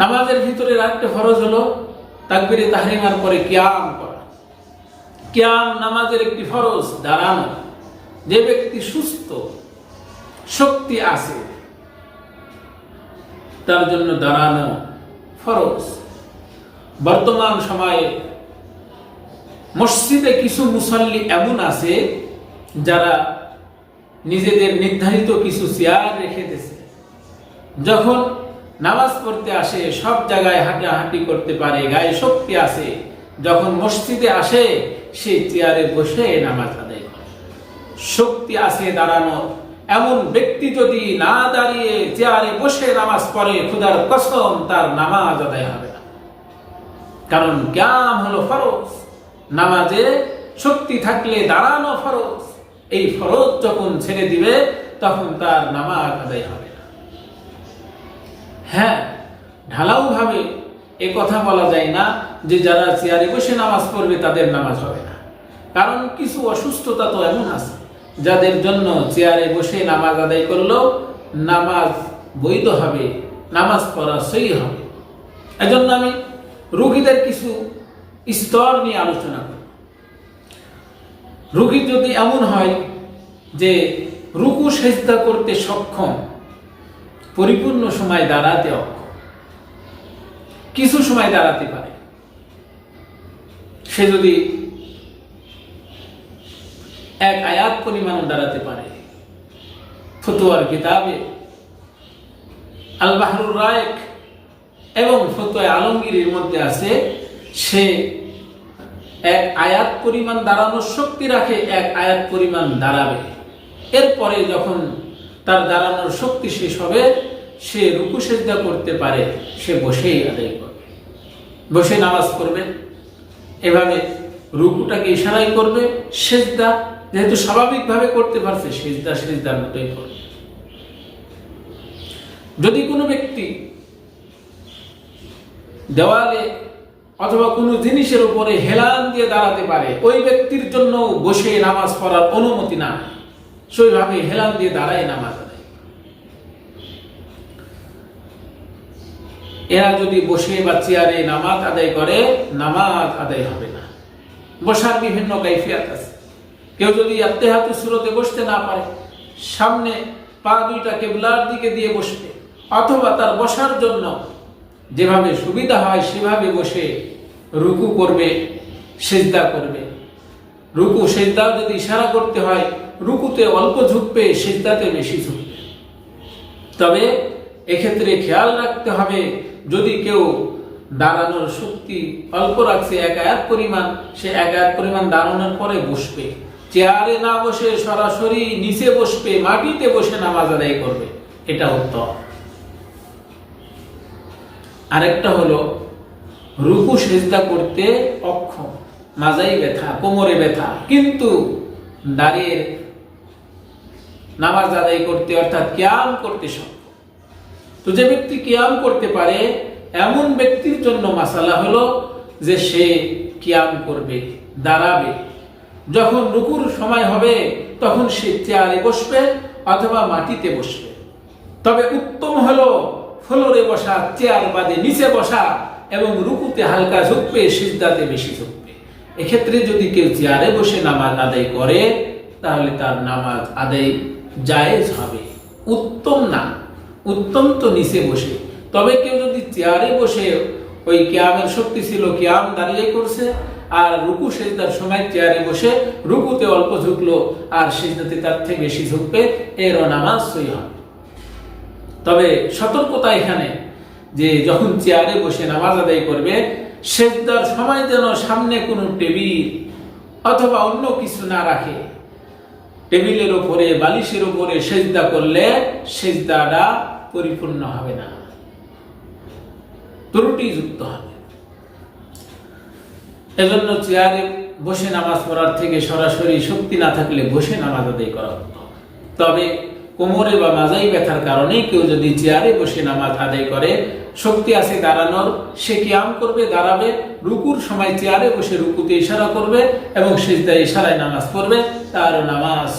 নামাজের ভিতরে আরেকটা ফরজ হলো, তাকবিরে তাহরিমার পরে কিয়াম করা। কিয়াম নামাজের একটি ফরজ, দাঁড়ানো। যে ব্যক্তি সুস্থ, শক্তি আছে, তার জন্য দাঁড়ানো ফরজ। বর্তমান সময়ে মসজিদে কিছু মুসল্লি এমন আছে, যারা নিজেদের নির্ধারিত কিছু চেয়ার রেখে দিয়েছে। যখন নামাজ পড়তে আসে, সব জায়গায় হাঁটাহাঁটি করতে পারে, গায়ে শক্তি আছে। যখন মসজিদে আসে, সে চেয়ারে বসে নামাজ আদায় করে। শক্তি আছে দাঁড়ানো। এমন ব্যক্তি যদি না দাঁড়িয়ে চেয়ারে বসে নামাজ পড়ে, খুদার কসম তার নামাজ আদায় হবে না। কারণ জ্ঞান হলো ফরজ। নামাজে শক্তি থাকলে দাঁড়ানো ফরজ। এই ফরজ যখন ছেড়ে দিবে, তখন তার নামাজ আদায় হবে হ্যাঁ ঢালাও ভাবে এ কথা বলা যায় না যে যারা চেয়ারে বসে নামাজ পড়বে তাদের নামাজ হবে না। কারণ কিছু অসুস্থতা তো এমন আছে, যাদের জন্য চেয়ারে বসে নামাজ আদায় করলেও নামাজ বৈধ হবে, নামাজ পড়া সই হবে। এজন্য আমি রুগীদের কিছু স্তর নিয়ে আলোচনা করি। রোগী যদি এমন হয় যে রুকু, সেজদা করতে সক্ষম পরিপূর্ণ সময় দাঁড়াতে অক্ষম। কিছু সময় দাঁড়াতে পারে। সে যদি এক আয়াত পরিমাণ দাঁড়াতে পারে। ফতুয়ার কিতাবে আল বাহরুর রায়েক এবং ফতুয়া আলমগীরের মধ্যে আছে, সে এক আয়াত পরিমাণ দাঁড়ানোর শক্তি রাখে, এক আয়াত পরিমাণ দাঁড়াবে। এরপরে যখন তার দাঁড়ানোর শক্তি শেষ হবে, সে রুকু সেজদা করতে পারে, সে বসেই আদায় করবে। বসে নামাজ পড়বে, এভাবে রুকুটাকে ইশারাই করবে, সেজদা যেহেতু স্বাভাবিকভাবে করতে পারছে, সেজদা সেজদার মতোই করবে। যদি কোনো ব্যক্তি দেওয়ালে অথবা কোনো জিনিসের উপরে হেলান দিয়ে দাঁড়াতে পারে, ওই ব্যক্তির জন্য বসে নামাজ পড়ার অনুমতি না। সেইভাবে হেলান দিয়ে দাঁড়ায় নামাজ আদায়। এরা যদি বসে বা চেয়ারে নামাজ আদায় করে, নামাজ আদায় হবে না। বসার বিভিন্ন কাইফিয়াত আছে। কেউ যদি আত্মেহাতু সুরতে বসতে না পারে, সামনে পা দুইটা কেবলার দিকে দিয়ে বসবে, অথবা তার বসার জন্য যেভাবে সুবিধা হয় সেভাবে বসে রুকু করবে, সেজদা করবে রুকু সেজদাও যদি ইশারা করতে হয়, রুকুতে অল্প ঝুঁকবে সেজদাতে বেশি ঝুঁকবে তবে এক্ষেত্রে খেয়াল রাখতে হবে, যদি কেউ দাঁড়ানোর শক্তি অল্প রাখছে, এক আয়াত পরিমাণ, সে এক আয়াত পরিমাণ দাঁড়ানোর পরে বসবে। চেয়ারে না বসে সরাসরি নিচে বসবে, মাটিতে বসে নামাজ আদায় করবে। এটা উত্তম। আরেকটা হলো, রুকু সেজদা করতে অক্ষম। মাজাই ব্যথা, কোমরে ব্যথা। কিন্তু দাঁড়িয়ে নামাজ আদায় করতে, অর্থাৎ কিয়াম করতে সক্ষম। তো যে ব্যক্তি কিয়াম করতে পারে, এমন ব্যক্তির জন্য মাসালা হলো যে সে কিয়াম করবে, দাঁড়াবে। যখন রুকুর সময় হবে, তখন সে চেয়ারে বসবে অথবা মাটিতে বসবে। তবে উত্তম হলো ফ্লোরে বসা, চেয়ার বাদে নিচে বসা এবং রুকুতে হালকা ঝুঁকবে, সিজদাতে বেশি ঝুঁকবে। এক্ষেত্রে যদি কেউ চেয়ারে বসে নামাজ আদায় করে, তাহলে তার নামাজ আদায় জায়েজ হবে। উত্তম না। উত্তম তো নিচে বসে। তবে কেউ যদি চেয়ারে বসে ওই কিয়ামের শক্তি ছিল, কিয়াম দাঁড়িয়ে করছে, আর রুকু সেজদার সময় চেয়ারে বসে রুকুতে অল্প ঝুঁকলো, আর সেজদাতে তার থেকে বেশি ঝুঁকবে, এরও নামাজ সই হবে। তবে সতর্কতা এখানে যে যখন চেয়ারে বসে নামাজ আদায় করবে সেজদার সময় যেন সামনে কোনো টেবিল অথবা অন্য কিছু না রাখে। টেবিলের উপরে বালিশের উপরে সেজদা করলে সেজদাটা পরিপূর্ণ হবে না। ত্রুটি যুক্ত হবে। এজন্য চেয়ারে বসে নামাজ পড়ার থেকে সরাসরি শক্তি না থাকলে বসে নামাজ আদায় করা হতো তবে কোমরে বা মাজাই ব্যথার কারণে কেউ যদি চেয়ারে বসে নামাজ আদায় করে, শক্তি আছে দাঁড়ানোর, সে কিয়াম করবে, দাঁড়াবে, রুকুর সময় চেয়ারে বসে রুকুতে ইশারা করবে এবং সেজদায় ইশারায় নামাজ পড়বে, তার নামাজ।